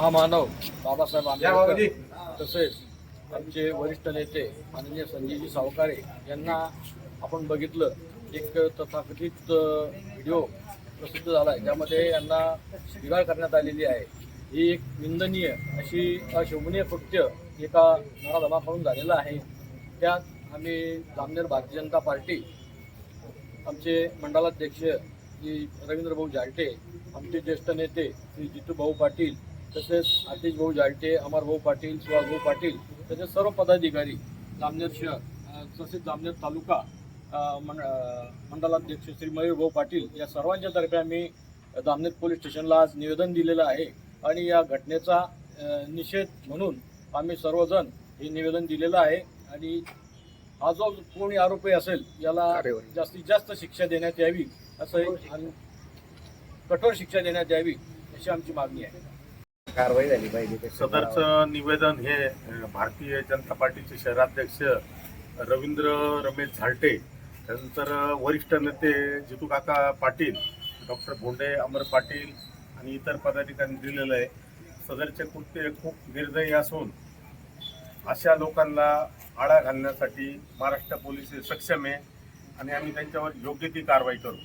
हा मानव बाबासाहेब आंबेडकर तसेच आमचे वरिष्ठ नेते माननीय संजयजी सावकारे यांना आपण बघितलं. एक तथाकथित व्हिडिओ प्रसिद्ध झाला आहे त्यामध्ये यांना शिगाळ करण्यात आलेली आहे. ही एक निंदनीय अशी अशोभनीय कृत्य एका नराधमाकडून झालेलं आहे. त्यात आम्ही जामनेर भारतीय जनता पार्टी आमचे मंडलाध्यक्ष श्री रवींद्रभाऊ जालटे आमचे ज्येष्ठ नेते श्री जितूभाऊ पाटील तसेच आतिश भाऊ जालटे अमरभाऊ पाटील सुहासभाऊ पाटील तसेच सर्व पदाधिकारी जामनेर शहर तसेच जामनेर तालुका मंड मंडलाध्यक्ष श्री मयूरभाऊ पाटील या सर्वांच्या तर्फे आम्ही जामनेर पोलीस स्टेशनला आज निवेदन दिलेलं आहे. आणि या घटनेचा निषेध म्हणून आम्ही सर्वजण हे निवेदन दिलेलं आहे. आणि हा जो कोणी आरोपी असेल याला जास्तीत जास्त शिक्षा देण्यात यावी असं कठोर शिक्षा देण्यात यावी अशी आमची मागणी आहे. कारवाई झाली पाहिजे सदरचं निवेदन हे भारतीय जनता पार्टीचे शहराध्यक्ष रवींद्र रमेश झालटे त्यानंतर वरिष्ठ नेते जितू काका पाटील डॉक्टर भोंडे अमर पाटील आणि इतर पदाधिकाऱ्यांनी दिलेलं आहे. सदरचे कृत्य खूप निर्दयी असून अशा लोकांना आळा घालण्यासाठी महाराष्ट्र पोलीस सक्षम आहे आणि आम्ही त्यांच्यावर योग्य ती कारवाई करू.